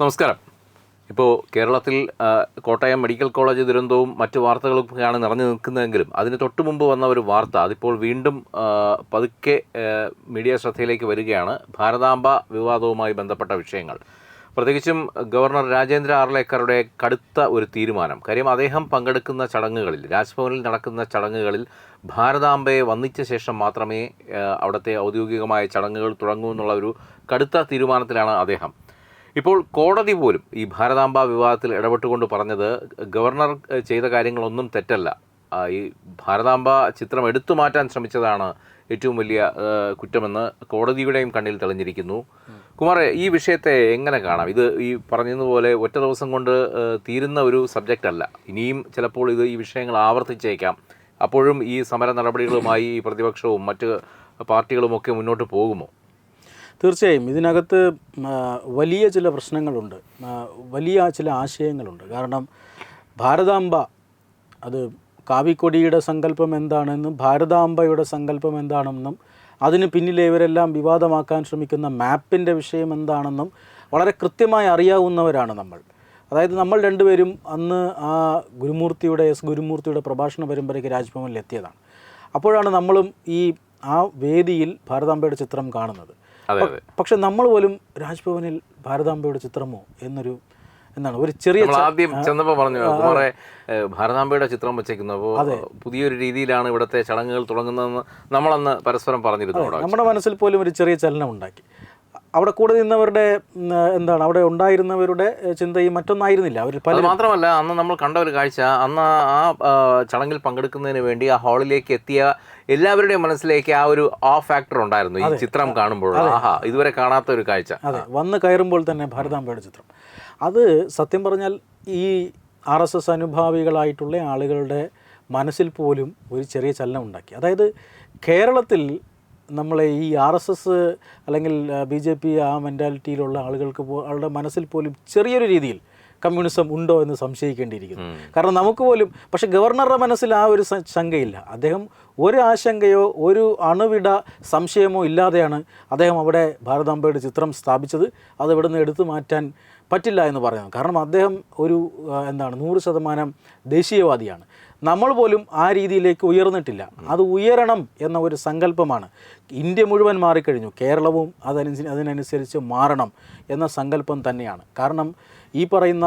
നമസ്കാരം. ഇപ്പോൾ കേരളത്തിൽ കോട്ടയം മെഡിക്കൽ കോളേജ് ദുരന്തവും മറ്റു വാർത്തകളൊക്കെയാണ് നിറഞ്ഞു നിൽക്കുന്നതെങ്കിലും അതിന് തൊട്ടു മുമ്പ് വന്ന ഒരു വാർത്ത അതിപ്പോൾ വീണ്ടും പതുക്കെ മീഡിയ ശ്രദ്ധയിലേക്ക് വരികയാണ്. ഭാരതാംബ വിവാദവുമായി ബന്ധപ്പെട്ട വിഷയങ്ങൾ. പ്രത്യേകിച്ചും ഗവർണർ രാജേന്ദ്ര ആർലേക്കറുടെ കടുത്ത ഒരു തീരുമാനം. കാര്യം അദ്ദേഹം പങ്കെടുക്കുന്ന ചടങ്ങുകളിൽ രാജ്ഭവനിൽ നടക്കുന്ന ചടങ്ങുകളിൽ ഭാരതാംബയെ വന്നിച്ച ശേഷം മാത്രമേ അവിടുത്തെ ഔദ്യോഗികമായ ചടങ്ങുകൾ തുടങ്ങൂ എന്നുള്ള ഒരു കടുത്ത തീരുമാനത്തിലാണ് അദ്ദേഹം. ഇപ്പോൾ കോടതി പോലും ഈ ഭാരതാംബ വിവാദത്തിൽ ഇടപെട്ടുകൊണ്ട് പറഞ്ഞത് ഗവർണർ ചെയ്ത കാര്യങ്ങളൊന്നും തെറ്റല്ല. ഈ ഭാരതാംബ ചിത്രം എടുത്തു മാറ്റാൻ ശ്രമിച്ചതാണ് ഏറ്റവും വലിയ കുറ്റമെന്ന് കോടതിയുടെയും കണ്ണിൽ തെളിഞ്ഞിരിക്കുന്നു. കുമാറെ ഈ വിഷയത്തെ എങ്ങനെ കാണാം? ഇത് ഈ പറഞ്ഞതുപോലെ ഒറ്റ ദിവസം കൊണ്ട് തീരുന്ന ഒരു സബ്ജക്റ്റ് അല്ല. ഇനിയും ചിലപ്പോൾ ഇത് ഈ വിഷയങ്ങൾ ആവർത്തിച്ചേക്കാം. അപ്പോഴും ഈ സമര നടപടികളുമായി ഈ പ്രതിപക്ഷവും മറ്റ് പാർട്ടികളുമൊക്കെ മുന്നോട്ട് പോകുമോ? തീർച്ചയായും ഇതിനകത്ത് വലിയ ചില പ്രശ്നങ്ങളുണ്ട്. വലിയ ചില ആശയങ്ങളുണ്ട്. കാരണം ഭാരതാംബ അത് കാവിക്കൊടിയുടെ സങ്കല്പം എന്താണെന്നും ഭാരതാംബയുടെ സങ്കല്പം എന്താണെന്നും അതിന് പിന്നിലെ ഇവരെല്ലാം വിവാദമാക്കാൻ ശ്രമിക്കുന്ന മാപ്പിന്റെ വിഷയം എന്താണെന്നും വളരെ കൃത്യമായി അറിയാവുന്നവരാണ് നമ്മൾ. അതായത് നമ്മൾ രണ്ടുപേരും അന്ന് ആ ഗുരുമൂർത്തിയുടെ എസ് ഗുരുമൂർത്തിയുടെ പ്രഭാഷണ പരമ്പരയ്ക്ക് രാജ്ഭവനിൽ എത്തിയതാണ് അപ്പോഴാണ് നമ്മളും ഈ ആ വേദിയിൽ ഭാരതാംബയുടെ ചിത്രം കാണുന്നത്. പക്ഷെ നമ്മൾ പോലും രാജ്ഭവനിൽ ഭാരതാംബയുടെ ചിത്രമോ എന്നൊരു എന്നാണ് ഒരു ചെറിയ ആദ്യം ചെന്നപ്പോൾ പറഞ്ഞു കുമാറെ ഏഹ്, ഭാരതാംബയുടെ ചിത്രം വെച്ചേക്കുന്നു. അപ്പോൾ പുതിയൊരു രീതിയിലാണ് ഇവിടുത്തെ ചടങ്ങുകൾ തുടങ്ങുന്നതെന്ന് നമ്മളന്ന് പരസ്പരം പറഞ്ഞിരുന്നു നമ്മുടെ മനസ്സിൽ പോലും ഒരു ചെറിയ ചലനം ഉണ്ടാക്കി അവിടെ കൂടെ നിന്നവരുടെ എന്താണ് അവിടെ ഉണ്ടായിരുന്നവരുടെ ചിന്തയും മറ്റൊന്നായിരുന്നില്ല. അവർ പല മാത്രമല്ല അന്ന് നമ്മൾ കണ്ട ഒരു കാഴ്ച അന്ന് ആ ആ, ചടങ്ങിൽ പങ്കെടുക്കുന്നതിന് വേണ്ടി ആ ഹാളിലേക്ക് എത്തിയ എല്ലാവരുടെയും മനസ്സിലേക്ക് ആ ഒരു ആ ഫാക്ടർ ഉണ്ടായിരുന്നു ഈ ചിത്രം കാണുമ്പോൾ. ആഹാ ഇതുവരെ കാണാത്ത ഒരു കാഴ്ച. അതെ വന്ന് കയറുമ്പോൾ തന്നെ ഭാരതാംബയുടെ ചിത്രം. അത് സത്യം പറഞ്ഞാൽ ഈ ആർ എസ് എസ് അനുഭാവികളായിട്ടുള്ള ആളുകളുടെ മനസ്സിൽ പോലും ഒരു ചെറിയ ചലനം ഉണ്ടാക്കി. അതായത് കേരളത്തിൽ നമ്മളെ ഈ ആർ എസ് എസ് അല്ലെങ്കിൽ ബി ജെ പി ആ മെന്റാലിറ്റിയിലുള്ള ആളുകൾക്ക് പോ ആളുടെ മനസ്സിൽ പോലും ചെറിയൊരു രീതിയിൽ കമ്മ്യൂണിസം ഉണ്ടോ എന്ന് സംശയിക്കേണ്ടിയിരിക്കുന്നു. കാരണം നമുക്ക് പോലും പക്ഷേ ഗവർണറുടെ മനസ്സിൽ ആ ഒരു ശങ്കയില്ല. അദ്ദേഹം ഒരു ആശങ്കയോ ഒരു അണുവിട സംശയമോ ഇല്ലാതെയാണ് അദ്ദേഹം അവിടെ ഭാരതാംബയുടെ ചിത്രം സ്ഥാപിച്ചത്. അത് ഇവിടെ നിന്ന് എടുത്തു മാറ്റാൻ പറ്റില്ല എന്ന് പറയുന്നത് കാരണം അദ്ദേഹം ഒരു എന്താണ് നൂറ് ശതമാനം ദേശീയവാദിയാണ്. നമ്മൾ പോലും ആ രീതിയിലേക്ക് ഉയർന്നിട്ടില്ല. അത് ഉയരണം എന്ന ഒരു സങ്കല്പമാണ്. ഇന്ത്യ മുഴുവൻ മാറിക്കഴിഞ്ഞു. കേരളവും അതനുസരിച്ച് അതിനനുസരിച്ച് മാറണം എന്ന സങ്കല്പം തന്നെയാണ്. കാരണം ഈ പറയുന്ന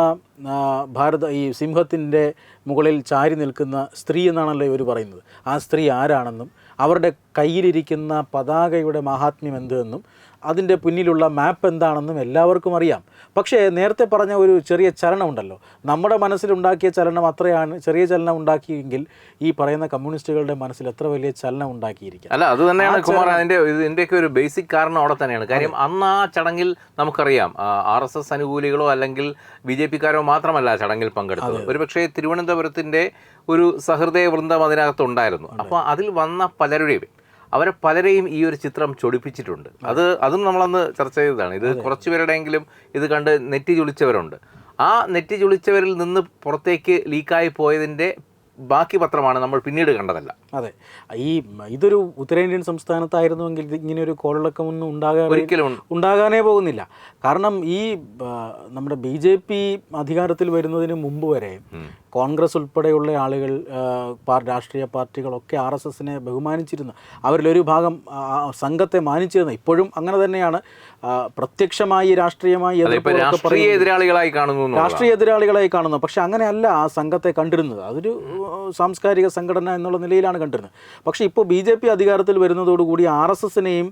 ഭാരത ഈ സിംഹത്തിന്റെ മുകളിൽ ചാരി നിൽക്കുന്ന സ്ത്രീ എന്നാണല്ലോ ഇവർ പറയുന്നത്. ആ സ്ത്രീ ആരാണെന്നും അവരുടെ കയ്യിലിരിക്കുന്ന പതാകയുടെ മഹാത്മ്യം എന്തെന്നും അതിന്റെ പിന്നിലുള്ള മാപ്പ് എന്താണെന്നും എല്ലാവർക്കും അറിയാം. പക്ഷേ നേരത്തെ പറഞ്ഞ ഒരു ചെറിയ ചലനമുണ്ടല്ലോ. നമ്മുടെ മനസ്സിലുണ്ടാക്കിയ ചലനം അത്രയാണ് ചെറിയ ചലനം ഉണ്ടാക്കിയെങ്കിൽ ഈ പറയുന്ന കമ്മ്യൂണിസ്റ്റുകളുടെ മനസ്സിൽ എത്ര വലിയ ചലനം ഉണ്ടാക്കിയിരിക്കും. അല്ല അത് തന്നെയാണ് കുമാർ അതിന്റെ ഇതിന്റെയൊക്കെ ഒരു ബേസിക് കാരണം അവിടെ തന്നെയാണ്. കാര്യം അന്ന് ആ ചടങ്ങിൽ നമുക്കറിയാം ആർ എസ് എസ് അനുകൂലികളോ അല്ലെങ്കിൽ ബി ജെ പിക്കാരോ മാത്രമല്ല ചടങ്ങിൽ പങ്കെടുത്തത്. ഒരുപക്ഷേ തിരുവനന്തപുരത്തിന്റെ ഒരു സഹൃദയ വൃന്ദം അതിനകത്തുണ്ടായിരുന്നു അപ്പോൾ അതിൽ വന്ന പലരുടെയും അവരെ പലരെയും ഈ ഒരു ചിത്രം ചൊടിപ്പിച്ചിട്ടുണ്ട്. അത് അതും നമ്മളന്ന് ചർച്ച ചെയ്തതാണ്. ഇത് കുറച്ച് പേരുടെയെങ്കിലും ഇത് കണ്ട് നെറ്റി ചുളിച്ചവരുണ്ട്. ആ നെറ്റി ചുളിച്ചവരിൽ നിന്ന് പുറത്തേക്ക് ലീക്കായി പോയതിന്റെ ബാക്കി പത്രമാണ് നമ്മൾ പിന്നീട് കണ്ടതല്ല. അതെ. ഈ ഇതൊരു ഉത്തരേന്ത്യൻ സംസ്ഥാനത്തായിരുന്നുവെങ്കിൽ ഇങ്ങനെ ഒരു കോളിളക്കമൊന്നും ഉണ്ടാകാൻ ഒരിക്കലും ഉണ്ടാകാനേ പോകുന്നില്ല. കാരണം ഈ നമ്മുടെ ബി ജെ പി അധികാരത്തിൽ വരുന്നതിന് മുമ്പ് വരെ കോൺഗ്രസ് ഉൾപ്പെടെയുള്ള ആളുകൾ രാഷ്ട്രീയ പാർട്ടികളൊക്കെ ആർ എസ് എസിനെ ബഹുമാനിച്ചിരുന്നു. അവരിലൊരു ഭാഗം സംഘത്തെ മാനിച്ചിരുന്നു. ഇപ്പോഴും അങ്ങനെ തന്നെയാണ്. പ്രത്യക്ഷമായി രാഷ്ട്രീയമായി രാഷ്ട്രീയ എതിരാളികളായി കാണുന്നു. രാഷ്ട്രീയ എതിരാളികളായി കാണുന്നു. പക്ഷെ അങ്ങനെയല്ല ആ സംഘത്തെ കണ്ടിരുന്നത്. അതൊരു സാംസ്കാരിക സംഘടന എന്നുള്ള നിലയിലാണ് കണ്ടിരുന്നത്. പക്ഷെ ഇപ്പോൾ ബി ജെ പി അധികാരത്തിൽ വരുന്നതോടുകൂടി ആർ എസ് എസിനെയും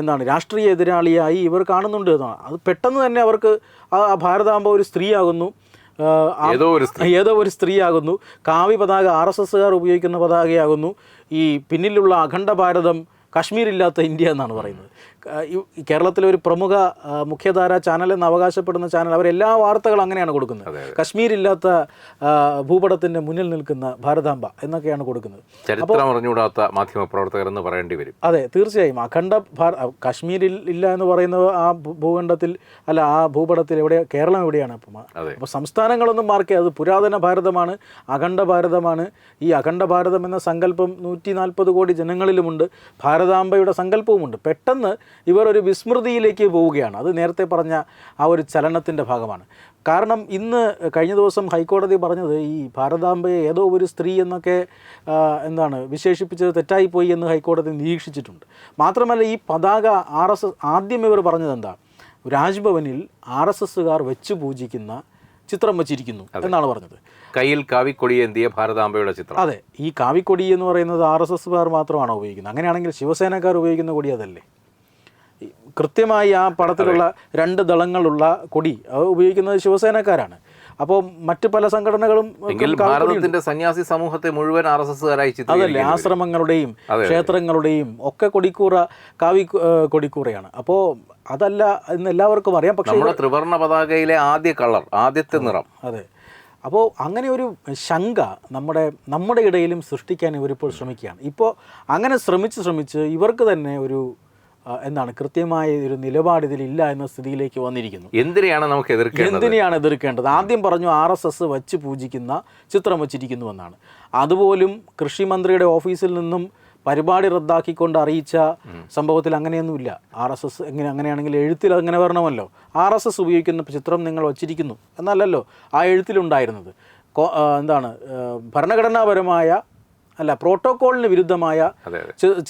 എന്താണ് രാഷ്ട്രീയ എതിരാളിയായി ഇവർ കാണുന്നുണ്ട് എന്നാണ്. അത് പെട്ടെന്ന് തന്നെ അവർക്ക് ആ ഭാരതാംബ ഒരു സ്ത്രീയാകുന്നു. ഏതോ ഒരു ഏതോ ഒരു സ്ത്രീയാകുന്നു. കാവി പതാക ആർ എസ് എസ്സുകാർ ഉപയോഗിക്കുന്ന പതാകയാകുന്നു. ഈ പിന്നിലുള്ള അഖണ്ഡ ഭാരതം കാശ്മീരില്ലാത്ത ഇന്ത്യ എന്നാണ് പറയുന്നത്. കേരളത്തിലെ ഒരു പ്രമുഖ മുഖ്യധാര ചാനൽ എന്ന് അവകാശപ്പെടുന്ന ചാനൽ അവരെല്ലാ വാർത്തകളും അങ്ങനെയാണ് കൊടുക്കുന്നത്. കശ്മീരില്ലാത്ത ഭൂപടത്തിന്റെ മുന്നിൽ നിൽക്കുന്ന ഭാരതാംബ എന്നൊക്കെയാണ് കൊടുക്കുന്നത്. ചരിത്രം അറിഞ്ഞുകൂടാത്ത മാധ്യമ പ്രവർത്തകർ എന്ന് പറയേണ്ടി വരും അതെ തീർച്ചയായും. അഖണ്ഡ കശ്മീരിൽ ഇല്ല എന്ന് പറയുന്നത് ആ ഭൂഖണ്ഡത്തിൽ അല്ല ആ ഭൂപടത്തിൽ എവിടെ കേരളം എവിടെയാണ്? അപ്പം അപ്പോൾ സംസ്ഥാനങ്ങളൊന്നും മാർക്ക് അത് പുരാതന ഭാരതമാണ് അഖണ്ഡ ഭാരതമാണ്. ഈ അഖണ്ഡ ഭാരതം എന്ന സങ്കല്പം നൂറ്റി നാൽപ്പത് കോടി ജനങ്ങളിലുമുണ്ട്. ഭാരതാംബയുടെ സങ്കല്പവുമുണ്ട്. പെട്ടെന്ന് ഇവർ ഒരു വിസ്മൃതിയിലേക്ക് പോവുകയാണ്. അത് നേരത്തെ പറഞ്ഞ ആ ഒരു ചലനത്തിന്റെ ഭാഗമാണ്. കാരണം ഇന്ന് കഴിഞ്ഞ ദിവസം ഹൈക്കോടതി പറഞ്ഞത് ഈ ഭാരതാംബയെ ഏതോ ഒരു സ്ത്രീ എന്നൊക്കെ എന്താണ് വിശേഷിപ്പിച്ചത് തെറ്റായിപ്പോയി എന്ന് ഹൈക്കോടതി നിരീക്ഷിച്ചിട്ടുണ്ട്. മാത്രമല്ല ഈ പതാക ആർ എസ് എസ് ആദ്യം ഇവർ പറഞ്ഞത് എന്താ? രാജ്ഭവനിൽ ആർ എസ് എസ്സുകാർ വെച്ച് പൂജിക്കുന്ന ചിത്രം വച്ചിരിക്കുന്നു എന്നാണ് പറഞ്ഞത്. കയ്യിൽ കാവിക്കൊടി എന്തിയ ഭാരതാംബയുടെ ചിത്രം? അതെ. ഈ കാവിക്കൊടി എന്ന് പറയുന്നത് ആർ എസ് എസ്സുകാർ മാത്രമാണ് ഉപയോഗിക്കുന്നത്. അങ്ങനെയാണെങ്കിൽ ശിവസേനക്കാർ ഉപയോഗിക്കുന്ന കൊടി അതല്ലേ? കൃത്യമായി ആ പടത്തിലുള്ള രണ്ട് ദളങ്ങളുള്ള കൊടി അത് ഉപയോഗിക്കുന്നത് ശിവസേനക്കാരാണ്. അപ്പോൾ മറ്റ് പല സംഘടനകളും ഭാരതത്തിന്റെ സന്യാസി സമൂഹത്തെ മുഴുവൻ ആർ എസ് എസ്കാരായി അതല്ലേ ആശ്രമങ്ങളുടെയും ക്ഷേത്രങ്ങളുടെയും ഒക്കെ കൊടിക്കൂറ കാവി കൊടിക്കൂറയാണ്. അപ്പോൾ അതല്ല എന്ന് എല്ലാവർക്കും അറിയാം. പക്ഷേ നമ്മുടെ ത്രിവർണ പതാകയിലെ ആദ്യ കളർ ആദ്യത്തെ നിറം. അതെ. അപ്പോൾ അങ്ങനെ ഒരു ശങ്ക നമ്മുടെ നമ്മുടെ ഇടയിലും സൃഷ്ടിക്കാൻ ഇവരിപ്പോൾ ശ്രമിക്കുകയാണ്. ഇപ്പോൾ അങ്ങനെ ശ്രമിച്ച് ശ്രമിച്ച് ഇവർക്ക് തന്നെ ഒരു ആ, എന്താണ് കൃത്യമായ ഒരു നിലപാട് ഇതിലില്ല എന്ന സ്ഥിതിയിലേക്ക് വന്നിരിക്കുന്നു. എന്തിനെയാണ് നമുക്ക് എതിർക്കേണ്ടത്? എന്തിനെയാണ് എതിർക്കേണ്ടത്? ആദ്യം പറഞ്ഞു ആർ എസ് എസ് വച്ച് പൂജിക്കുന്ന ചിത്രം വച്ചിരിക്കുന്നുവെന്നാണ്. അതുപോലും കൃഷിമന്ത്രിയുടെ ഓഫീസിൽ നിന്നും പരിപാടി റദ്ദാക്കിക്കൊണ്ട് അറിയിച്ച സംഭവത്തിൽ അങ്ങനെയൊന്നുമില്ല. ആർ എസ് എസ് എങ്ങനെ അങ്ങനെയാണെങ്കിൽ എഴുത്തിൽ അങ്ങനെ വരണമല്ലോ. ആർ എസ് എസ് ഉപയോഗിക്കുന്ന ചിത്രം നിങ്ങൾ വച്ചിരിക്കുന്നു. എന്നല്ലല്ലോ ആ എഴുത്തിലുണ്ടായിരുന്നത്. എന്താണ് ഭരണഘടനാപരമായ അല്ല പ്രോട്ടോക്കോളിന് വിരുദ്ധമായ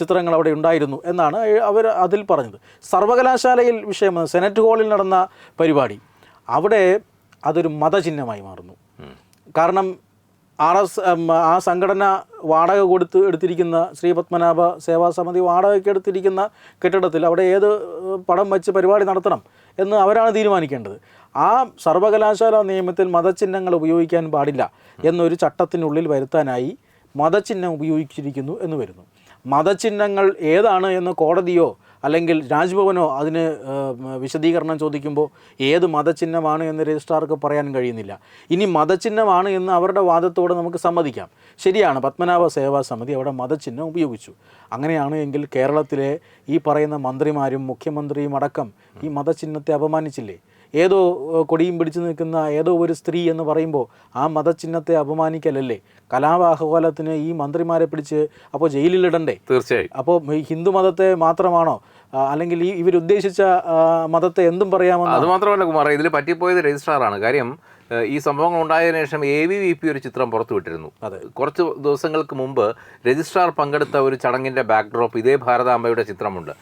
ചിത്രങ്ങൾ അവിടെ ഉണ്ടായിരുന്നു എന്നാണ് അവർ അതിൽ പറഞ്ഞത്. സർവകലാശാലയിൽ വിഷയം സെനറ്റ് ഹാളിൽ നടന്ന പരിപാടി. അവിടെ അതൊരു മതചിഹ്നമായി മാറുന്നു. കാരണം ആർ എസ് ആ സംഘടന വാടക കൊടുത്ത് എടുത്തിരിക്കുന്ന ശ്രീ പത്മനാഭ സേവാ സമിതി വാടകയ്ക്ക് എടുത്തിരിക്കുന്ന കെട്ടിടത്തിൽ അവിടെ ഏത് പടം വെച്ച് പരിപാടി നടത്തണം എന്ന് അവരാണ് തീരുമാനിക്കേണ്ടത്. ആ സർവകലാശാല നിയമത്തിൽ മതചിഹ്നങ്ങൾ ഉപയോഗിക്കാൻ പാടില്ല എന്നൊരു ചട്ടത്തിനുള്ളിൽ വരുത്താനായി മതചിഹ്നം ഉപയോഗിച്ചിരിക്കുന്നു എന്ന് വരുന്നു. മതചിഹ്നങ്ങൾ ഏതാണ് എന്ന് കോടതിയോ അല്ലെങ്കിൽ രാജ്ഭവനോ അതിന് വിശദീകരണം ചോദിക്കുമ്പോൾ ഏത് മതചിഹ്നമാണ് എന്ന് രജിസ്ട്രാർക്ക് പറയാൻ കഴിയുന്നില്ല. ഇനി മതചിഹ്നമാണ് എന്ന് അവരുടെ വാദത്തോട് നമുക്ക് സമ്മതിക്കാം. ശരിയാണ് പത്മനാഭ സേവാ സമിതി അവിടെ മതചിഹ്നം ഉപയോഗിച്ചു. അങ്ങനെയാണ് എങ്കിൽ കേരളത്തിലെ ഈ പറയുന്ന മന്ത്രിമാരും മുഖ്യമന്ത്രിയും അടക്കം ഈ മതചിഹ്നത്തെ അപമാനിച്ചില്ലേ? ഏതോ കൊടിയും പിടിച്ചു നിൽക്കുന്ന ഏതോ ഒരു സ്ത്രീ എന്ന് പറയുമ്പോൾ ആ മതചിഹ്നത്തെ അപമാനിക്കലല്ലേ? കലാപാഹ്വാലത്തിന് ഈ മന്ത്രിമാരെ പിടിച്ച് അപ്പോൾ ജയിലിലിടണ്ടേ? തീർച്ചയായും. അപ്പോൾ ഹിന്ദു മതത്തെ മാത്രമാണോ? അല്ലെങ്കിൽ ഈ ഇവരുദ്ദേശിച്ച മതത്തെ എന്തും പറയാമോ അത് മാത്രമല്ല കുമാർ ഇതിൽ പറ്റിപ്പോയത് രജിസ്ട്രാറാണ്. കാര്യം ഈ സംഭവങ്ങൾ ഉണ്ടായതിനു ശേഷം എ വി വി പി ഒരു ചിത്രം പുറത്തുവിട്ടിരുന്നു അതെ. കുറച്ച് ദിവസങ്ങൾക്ക് മുമ്പ് രജിസ്ട്രാർ പങ്കെടുത്ത ഒരു ചടങ്ങിന്റെ ബാക്ക്ഡ്രോപ്പ് ഇതേ ഭാരതാംബയുടെ ചിത്രമുണ്ട്.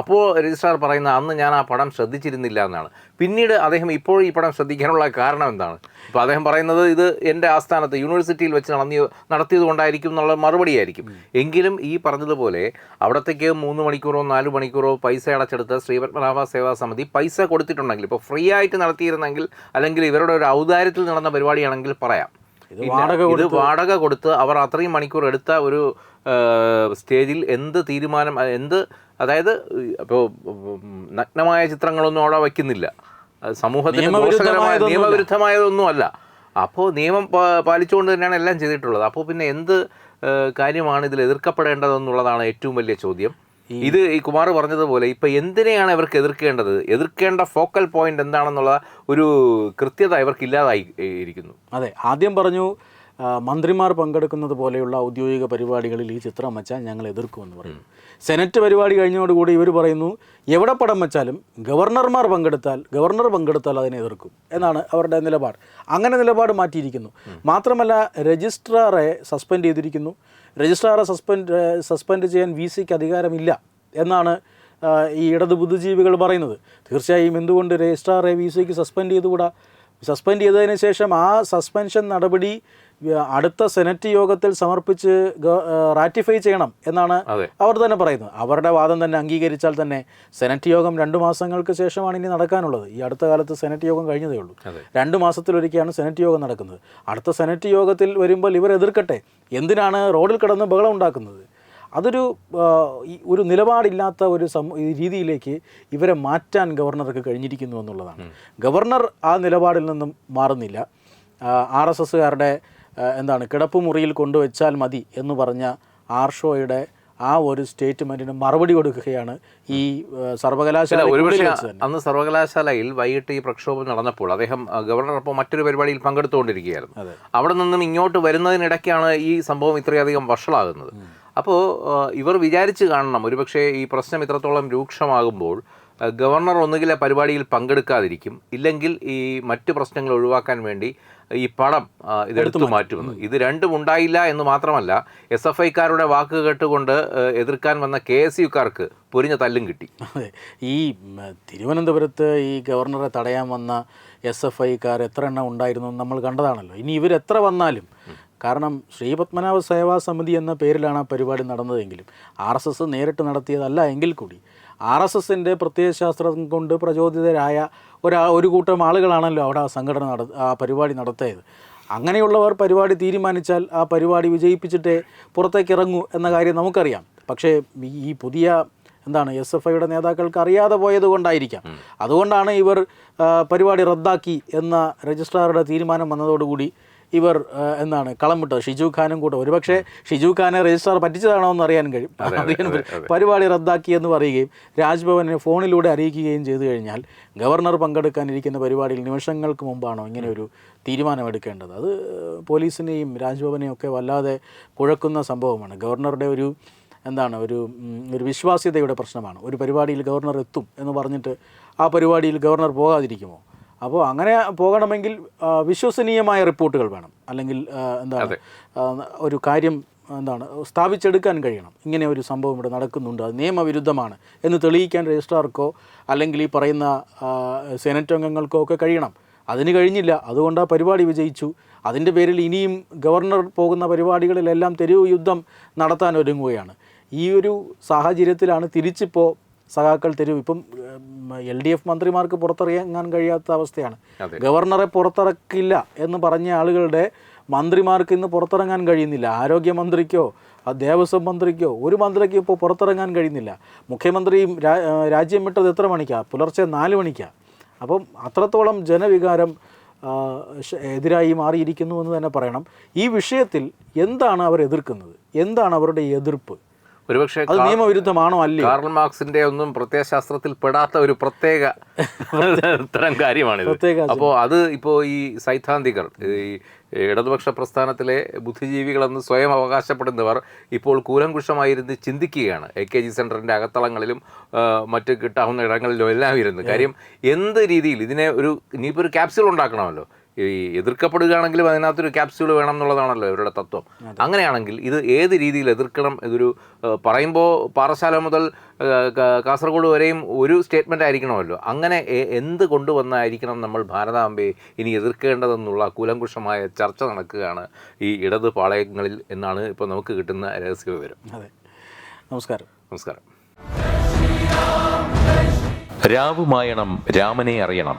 അപ്പോൾ രജിസ്ട്രാർ പറയുന്ന അന്ന് ഞാൻ ആ പടം ശ്രദ്ധിച്ചിരുന്നില്ല എന്നാണ്. പിന്നീട് അദ്ദേഹം ഇപ്പോൾ ഈ പടം ശ്രദ്ധിക്കാനുള്ള കാരണം എന്താണ്? ഇപ്പോൾ അദ്ദേഹം പറയുന്നത് ഇത് എന്റെ ആസ്ഥാനത്ത് യൂണിവേഴ്സിറ്റിയിൽ വെച്ച് നടന്നിയ നടത്തിയത് കൊണ്ടായിരിക്കും എന്നുള്ള മറുപടിയായിരിക്കും. എങ്കിലും ഈ പറഞ്ഞതുപോലെ അവിടത്തേക്ക് മൂന്ന് മണിക്കൂറോ നാല് മണിക്കൂറോ പൈസ അടച്ചെടുത്ത് ശ്രീപത്മനാഭ സേവാ സമിതി പൈസ കൊടുത്തിട്ടുണ്ടെങ്കിൽ ഇപ്പോൾ ഫ്രീ ആയിട്ട് നടത്തിയിരുന്നെങ്കിൽ അല്ലെങ്കിൽ ഇവരുടെ ഒരു ഔദാര്യത്തിൽ നടന്ന പരിപാടിയാണെങ്കിൽ പറയാം. ഇത് വാടക കൊടുത്ത് അവർ അത്രയും മണിക്കൂർ എടുത്ത ഒരു സ്റ്റേജിൽ എന്ത് തീരുമാനം എന്ത് അതായത് ഇപ്പോൾ നഗ്നമായ ചിത്രങ്ങളൊന്നും അവിടെ വയ്ക്കുന്നില്ല. സമൂഹത്തിന് ദോഷകരമായ. നിയമവിരുദ്ധമായതൊന്നും അല്ല അപ്പോൾ നിയമം പാലിച്ചുകൊണ്ട് തന്നെയാണ് എല്ലാം ചെയ്തിട്ടുള്ളത്. അപ്പോൾ പിന്നെ എന്ത് കാര്യമാണ് ഇതിൽ എതിർക്കപ്പെടേണ്ടതെന്നുള്ളതാണ് ഏറ്റവും വലിയ ചോദ്യം. ഇത് ഈ കുമാർ പറഞ്ഞതുപോലെ ഇപ്പൊ എന്തിനെയാണ് ഇവർക്ക് എതിർക്കേണ്ടത്? എതിർക്കേണ്ട ഫോക്കൽ പോയിന്റ് എന്താണെന്നുള്ള ഒരു കൃത്യത ഇവർക്ക് ഇല്ലാതായി ഇരിക്കുന്നു. അതെ ആദ്യം പറഞ്ഞു മന്ത്രിമാർ പങ്കെടുക്കുന്നത് പോലെയുള്ള ഔദ്യോഗിക പരിപാടികളിൽ ഈ ചിത്രം വെച്ചാൽ ഞങ്ങൾ എതിർക്കുമെന്ന് പറയുന്നു സെനറ്റ് പരിപാടി കഴിഞ്ഞതോടുകൂടി ഇവർ പറയുന്നു എവിടെ പടം വെച്ചാലും ഗവർണർമാർ പങ്കെടുത്താൽ ഗവർണർ പങ്കെടുത്താൽ അതിനെ എതിർക്കും എന്നാണ് അവരുടെ നിലപാട്. അങ്ങനെ നിലപാട് മാറ്റിയിരിക്കുന്നു. മാത്രമല്ല രജിസ്ട്രാറെ സസ്പെൻഡ് ചെയ്തിരിക്കുന്നു. രജിസ്ട്രാറെ സസ്പെൻഡ് സസ്പെൻഡ് ചെയ്യാൻ വി സിക്ക് അധികാരമില്ല എന്നാണ് ഈ ഇടത് ബുദ്ധിജീവികൾ പറയുന്നത്. തീർച്ചയായും എന്തുകൊണ്ട് രജിസ്ട്രാറെ വി സിക്ക് സസ്പെൻഡ് ചെയ്തുകൂടാ? സസ്പെൻഡ് ചെയ്തതിന് ശേഷം ആ സസ്പെൻഷൻ നടപടി അടുത്ത സെനറ്റ് യോഗത്തിൽ സമർപ്പിച്ച് റാറ്റിഫൈ ചെയ്യണം എന്നാണ് അവർ തന്നെ പറയുന്നത്. അവരുടെ വാദം തന്നെ അംഗീകരിച്ചാൽ തന്നെ സെനറ്റ് യോഗം രണ്ട് മാസങ്ങൾക്ക് ശേഷമാണ് ഇനി നടക്കാനുള്ളത്. ഈ അടുത്ത കാലത്ത് സെനറ്റ് യോഗം കഴിഞ്ഞതേ ഉള്ളൂ. രണ്ടു മാസത്തിലൊരിക്കലാണ് സെനറ്റ് യോഗം നടക്കുന്നത്. അടുത്ത സെനറ്റ് യോഗത്തിൽ വരുമ്പോൾ ഇവർ എതിർക്കട്ടെ. എന്തിനാണ് റോഡിൽ കിടന്ന് ബഹളം ഉണ്ടാക്കുന്നത്? അതൊരു ഒരു നിലപാടില്ലാത്ത ഒരു രീതിയിലേക്ക് ഇവരെ മാറ്റാൻ ഗവർണർക്ക് കഴിഞ്ഞിരിക്കുന്നു എന്നുള്ളതാണ്. ഗവർണർ ആ നിലപാടിൽ നിന്നും മാറുന്നില്ല. ആർ എസ് എസ്സുകാരുടെ എന്താണ് കിടപ്പ് മുറിയിൽ കൊണ്ടുവച്ചാൽ മതി എന്ന് പറഞ്ഞ ആർഷോയുടെ ആ ഒരു സ്റ്റേറ്റ്മെന്റിന് മറുപടി കൊടുക്കുകയാണ് ഈ സർവകലാശാല ഒരുപക്ഷെ അന്ന് സർവകലാശാലയിൽ വൈകിട്ട് ഈ പ്രക്ഷോഭം നടന്നപ്പോൾ അദ്ദേഹം അപ്പോൾ മറ്റൊരു പരിപാടിയിൽ പങ്കെടുത്തുകൊണ്ടിരിക്കുകയായിരുന്നു. അവിടെ നിന്നും ഇങ്ങോട്ട് വരുന്നതിനിടയ്ക്കാണ് ഈ സംഭവം ഇത്രയധികം വഷളാകുന്നത്. അപ്പോൾ ഇവർ വിചാരിച്ച് കാണണം ഒരുപക്ഷെ ഈ പ്രശ്നം ഇത്രത്തോളം രൂക്ഷമാകുമ്പോൾ ഗവർണർ ഒന്നുകിൽ ആ പരിപാടിയിൽ പങ്കെടുക്കാതിരിക്കും ഇല്ലെങ്കിൽ ഈ മറ്റ് പ്രശ്നങ്ങൾ ഒഴിവാക്കാൻ വേണ്ടി ഈ പണം ഇതെടുത്ത് മാറ്റുമെന്ന്. ഇത് രണ്ടും ഉണ്ടായില്ല എന്ന് മാത്രമല്ല എസ് എഫ് ഐക്കാരുടെ വാക്ക് കേട്ടുകൊണ്ട് എതിർക്കാൻ വന്ന കെ എസ് യുക്കാർക്ക് പൊരിഞ്ഞ തല്ലും കിട്ടി. അതെ. ഈ തിരുവനന്തപുരത്ത് ഈ ഗവർണറെ തടയാൻ വന്ന എസ് എഫ് ഐക്കാർ എത്ര എണ്ണം ഉണ്ടായിരുന്നു നമ്മൾ കണ്ടതാണല്ലോ. ഇനി ഇവർ എത്ര വന്നാലും കാരണം ശ്രീപത്മനാഭ സേവാ സമിതി എന്ന പേരിലാണ് ആ പരിപാടി നടന്നതെങ്കിലും ആർ എസ് എസ് നേരിട്ട് നടത്തിയതല്ല എങ്കിൽ കൂടി ആർ എസ് എസിന്റെ പ്രത്യയശാസ്ത്രം കൊണ്ട് പ്രചോദിതരായ ഒരാ ഒരു കൂട്ടം ആളുകളാണല്ലോ അവിടെ ആ സംഘടന നട ആ പരിപാടി നടത്തിയത്. അങ്ങനെയുള്ളവർ പരിപാടി തീരുമാനിച്ചാൽ ആ പരിപാടി വിജയിപ്പിച്ചിട്ടേ പുറത്തേക്ക് ഇറങ്ങൂ എന്ന കാര്യം നമുക്കറിയാം. പക്ഷേ ഈ- ഈ പുതിയ എന്താണ് എസ് എഫ് ഐയുടെ നേതാക്കൾക്ക് അറിയാതെ പോയത് കൊണ്ടായിരിക്കാം. അതുകൊണ്ടാണ് ഇവർ പരിപാടി റദ്ദാക്കി എന്ന രജിസ്ട്രാറുടെ തീരുമാനം വന്നതോടുകൂടി ഇവർ എന്താണ് കളം വിട്ടത് ഷിജു ഖാനും കൂടെ ഒരുപക്ഷെ ഷിജു ഖാനെ രജിസ്ട്രാർ പറ്റിച്ചതാണോ എന്ന് അറിയാൻ കഴിയും. അറിയാൻ. പരിപാടി റദ്ദാക്കിയെന്ന് പറയുകയും രാജ്ഭവനെ ഫോണിലൂടെ അറിയിക്കുകയും ചെയ്തു കഴിഞ്ഞാൽ ഗവർണർ പങ്കെടുക്കാനിരിക്കുന്ന പരിപാടിയിൽ നിമിഷങ്ങൾക്ക് മുമ്പാണോ ഇങ്ങനെ ഒരു തീരുമാനമെടുക്കേണ്ടത്? അത് പോലീസിനെയും രാജ്ഭവനെയും ഒക്കെ വല്ലാതെ കുഴക്കുന്ന സംഭവമാണ്. ഗവർണറുടെ ഒരു എന്താണ് ഒരു ഒരു വിശ്വാസ്യതയുടെ പ്രശ്നമാണ്. ഒരു പരിപാടിയിൽ ഗവർണർ എത്തും എന്ന് പറഞ്ഞിട്ട് ആ പരിപാടിയിൽ ഗവർണർ പോകാതിരിക്കുമോ? അപ്പോൾ അങ്ങനെ പോകണമെങ്കിൽ വിശ്വസനീയമായ റിപ്പോർട്ടുകൾ വേണം. അല്ലെങ്കിൽ എന്താണ് ഒരു കാര്യം എന്താണ് സ്ഥാപിച്ചെടുക്കാൻ കഴിയണം. ഇങ്ങനെ ഒരു സംഭവം ഇവിടെ നടക്കുന്നുണ്ട്. അത് നിയമവിരുദ്ധമാണ് എന്ന് തെളിയിക്കാൻ രജിസ്ട്രാർക്കോ അല്ലെങ്കിൽ ഈ പറയുന്ന സെനറ്റ് അംഗങ്ങൾക്കോ ഒക്കെ കഴിയണം. അതിന് കഴിഞ്ഞില്ല. അതുകൊണ്ട് ആ പരിപാടി വിജയിച്ചു. അതിന്റെ പേരിൽ ഇനിയും ഗവർണർ പോകുന്ന പരിപാടികളിലെല്ലാം തെരുവ് യുദ്ധം നടത്താൻ ഒരുങ്ങുകയാണ്. ഈ ഒരു സാഹചര്യത്തിലാണ് തിരിച്ചിപ്പോൾ സഖാക്കൾ തരും. ഇപ്പം എൽ ഡി എഫ് മന്ത്രിമാർക്ക് പുറത്തിറങ്ങാൻ കഴിയാത്ത അവസ്ഥയാണ്. ഗവർണറെ പുറത്തിറക്കില്ല എന്ന് പറഞ്ഞ ആളുകളുടെ മന്ത്രിമാർക്ക് ഇന്ന് പുറത്തിറങ്ങാൻ കഴിയുന്നില്ല. ആരോഗ്യമന്ത്രിക്കോ ദേവസ്വം മന്ത്രിക്കോ ഒരു മന്ത്രിക്കോ ഇപ്പോൾ പുറത്തിറങ്ങാൻ കഴിയുന്നില്ല. മുഖ്യമന്ത്രിയും രാജ്യം വിട്ടത് എത്ര മണിക്കാണ് പുലർച്ചെ നാല് മണിക്കാണ് അപ്പം അത്രത്തോളം ജനവികാരം എതിരായി മാറിയിരിക്കുന്നു എന്ന് തന്നെ പറയണം. ഈ വിഷയത്തിൽ എന്താണ് അവർ എതിർക്കുന്നത്? എന്താണ് അവരുടെ എതിർപ്പ്? ഒരുപക്ഷെ അത് നിയമവിരുദ്ധമാണോ അല്ലേ കാർൽ മാർക്സിന്റെ ഒന്നും പ്രത്യയശാസ്ത്രത്തിൽ പെടാത്ത ഒരു പ്രത്യേക തരം കാര്യമാണിത്. അപ്പോൾ അത് ഇപ്പോൾ ഈ സൈദ്ധാന്തികർ ഈ ഇടതുപക്ഷ പ്രസ്ഥാനത്തിലെ ബുദ്ധിജീവികളെന്ന് സ്വയം അവകാശപ്പെടുന്നവർ ഇപ്പോൾ കൂലങ്കുഷമായിരുന്ന് ചിന്തിക്കുകയാണ്. എ കെ ജി സെന്ററിന്റെ അകത്തളങ്ങളിലും മറ്റ് കിട്ടാവുന്ന ഇടങ്ങളിലും എല്ലാം ഇരുന്ന്. കാര്യം എന്ത് രീതിയിൽ ഇതിനെ ഒരു ഇനിയിപ്പോൾ ഒരു ക്യാപ്സ്യൂൾ ഉണ്ടാക്കണമല്ലോ. ഈ എതിർക്കപ്പെടുകയാണെങ്കിലും അതിനകത്തൊരു ക്യാപ്സ്യൂൾ വേണം എന്നുള്ളതാണല്ലോ ഇവരുടെ തത്വം. അങ്ങനെയാണെങ്കിൽ ഇത് ഏത് രീതിയിൽ എതിർക്കണം ഇതൊരു പറയുമ്പോൾ പാറശാല മുതൽ കാസർഗോഡ് വരെയും ഒരു സ്റ്റേറ്റ്മെന്റ് ആയിരിക്കണമല്ലോ. അങ്ങനെ എന്ത് കൊണ്ടുവന്നായിരിക്കണം നമ്മൾ ഭാരതാംബയെ ഇനി എതിർക്കേണ്ടതെന്നുള്ള കൂലങ്കുഷമായ ചർച്ച നടക്കുകയാണ് ഈ ഇടത് പാളയങ്ങളിൽ എന്നാണ് ഇപ്പോൾ നമുക്ക് കിട്ടുന്ന രഹസ്യ വിവരം. അതെ. നമസ്കാരം. നമസ്കാരം. രാവുമായണം രാമനെ അറിയണം.